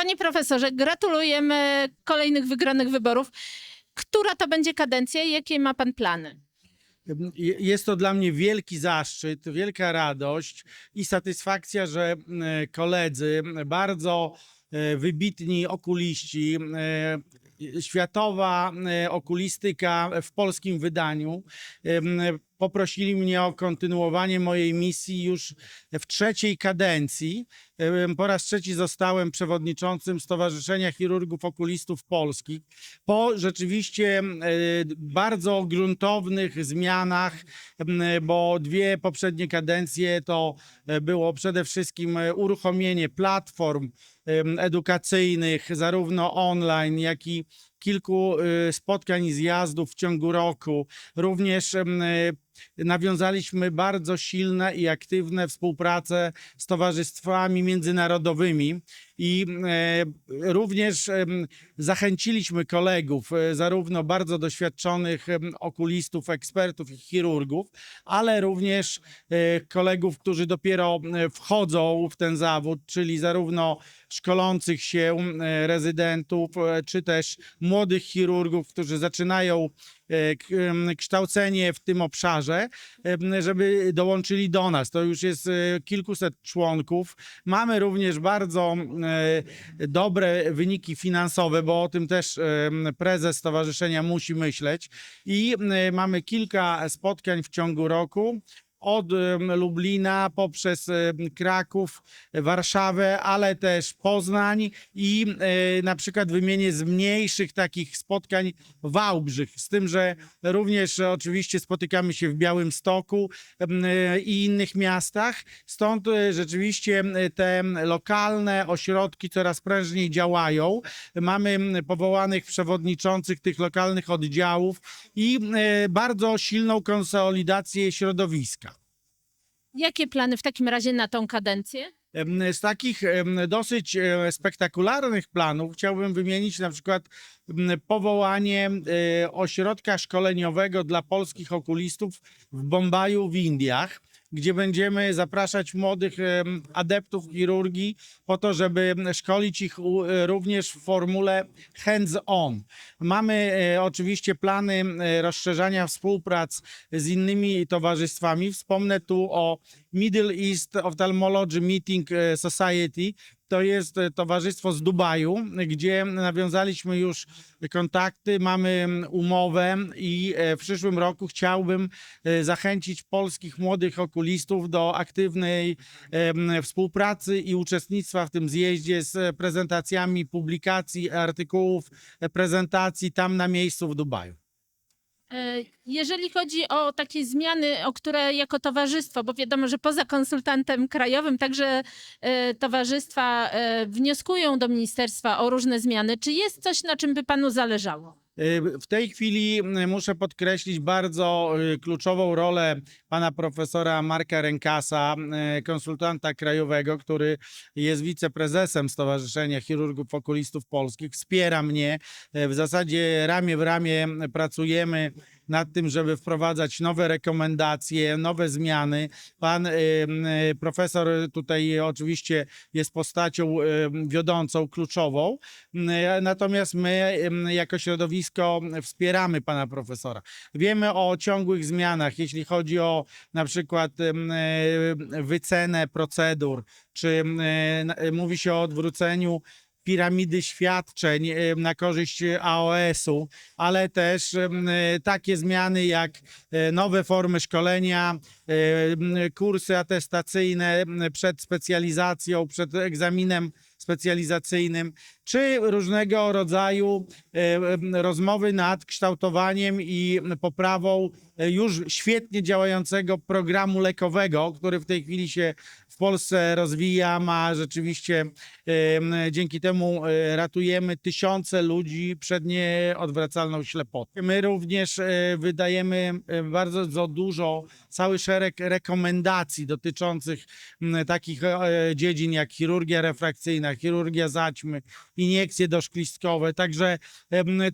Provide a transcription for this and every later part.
Panie profesorze, gratulujemy kolejnych wygranych wyborów. Która to będzie kadencja i jakie ma pan plany? Je- Jest to dla mnie wielki zaszczyt, wielka radość i satysfakcja, że e, koledzy, bardzo e, wybitni okuliści, e, światowa okulistyka w polskim wydaniu poprosili mnie o kontynuowanie mojej misji już w trzeciej kadencji. Po raz trzeci zostałem przewodniczącym Stowarzyszenia Chirurgów Okulistów Polskich. Po rzeczywiście e, bardzo gruntownych zmianach, m, bo dwie poprzednie kadencje to e, było przede wszystkim e, uruchomienie platform edukacyjnych, zarówno online, jak i kilku e, spotkań i zjazdów w ciągu roku. Również e, nawiązaliśmy bardzo silne i aktywne współpracę z towarzystwami międzynarodowymi i e, również zachęciliśmy kolegów, e, zarówno bardzo doświadczonych okulistów, ekspertów i chirurgów, ale również e, kolegów, którzy dopiero wchodzą w ten zawód, czyli zarówno szkolących się rezydentów, czy też młodych chirurgów, którzy zaczynają kształcenie w tym obszarze, żeby dołączyli do nas. To już jest e, kilkuset członków. Mamy również bardzo e, dobre wyniki finansowe, bo o tym też prezes stowarzyszenia musi myśleć. I e, mamy kilka spotkań w ciągu roku. Od Lublina poprzez Kraków, Warszawę, ale też Poznań i e, na przykład wymienię z mniejszych takich spotkań Wałbrzych, z tym, że również oczywiście spotykamy się w Białymstoku em, e, i innych miastach. Stąd e, rzeczywiście te lokalne ośrodki coraz prężniej działają. Mamy powołanych przewodniczących tych lokalnych oddziałów i bardzo silną konsolidację środowiska. Jakie plany w takim razie na tą kadencję? Z takich dosyć e, spektakularnych planów chciałbym wymienić na przykład powołanie e, ośrodka szkoleniowego dla polskich okulistów w Bombaju w Indiach, gdzie będziemy zapraszać młodych adeptów chirurgii po to, żeby szkolić ich e, również w formule hands-on. Mamy e, oczywiście plany e, rozszerzania współprac z innymi towarzystwami. Wspomnę tu o Middle East Ophthalmology Meeting Society. To jest e, towarzystwo z Dubaju, gdzie nawiązaliśmy już kontakty, mamy umowę i e, w przyszłym roku chciałbym e, zachęcić polskich młodych okulistów do aktywnej współpracy i uczestnictwa w tym zjeździe z prezentacjami publikacji, artykułów, prezentacji tam na miejscu w Dubaju. E, Jeżeli chodzi o takie zmiany, o które jako towarzystwo, bo wiadomo, że poza konsultantem krajowym także e, towarzystwa e, wnioskują do ministerstwa o różne zmiany, czy jest coś, na czym by panu zależało? Y, W tej chwili muszę podkreślić bardzo y, kluczową rolę pana profesora Marka Rękasa, y, konsultanta krajowego, który jest wiceprezesem Stowarzyszenia Chirurgów Okulistów Polskich. Wspiera mnie. W zasadzie ramię w ramię pracujemy nad tym, żeby wprowadzać nowe rekomendacje, nowe zmiany. Pan y, y, profesor tutaj oczywiście jest postacią y, wiodącą, kluczową. Natomiast my jako środowisko wspieramy pana profesora. Wiemy o ciągłych zmianach, jeśli chodzi o na przykład wycenę procedur, czy mówi się o odwróceniu piramidy świadczeń na korzyść AOS-u, ale też y, takie zmiany jak y, nowe formy szkolenia, m, kursy atestacyjne przed specjalizacją, przed egzaminem specjalizacyjnym, czy różnego rodzaju e, em, rozmowy nad kształtowaniem i poprawą e, już świetnie działającego programu lekowego, który w tej chwili się w Polsce rozwija, ma rzeczywiście dzięki temu e, ratujemy tysiące ludzi przed nieodwracalną ślepotą. My również e, wydajemy e, bardzo dużo, cały szereg rekomendacji dotyczących takich e, dziedzin jak chirurgia refrakcyjna, chirurgia zaćmy, iniekcje doszklistkowe, także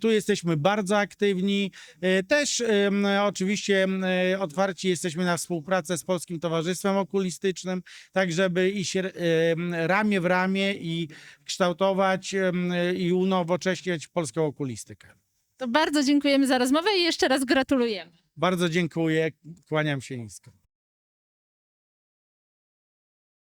tu jesteśmy bardzo aktywni. E, Też oczywiście e, otwarci jesteśmy na współpracę z Polskim Towarzystwem Okulistycznym, tak żeby iść ramię w ramię i kształtować i unowocześniać polską okulistykę. To bardzo dziękujemy za rozmowę i jeszcze raz gratulujemy. Bardzo dziękuję, kłaniam się nisko.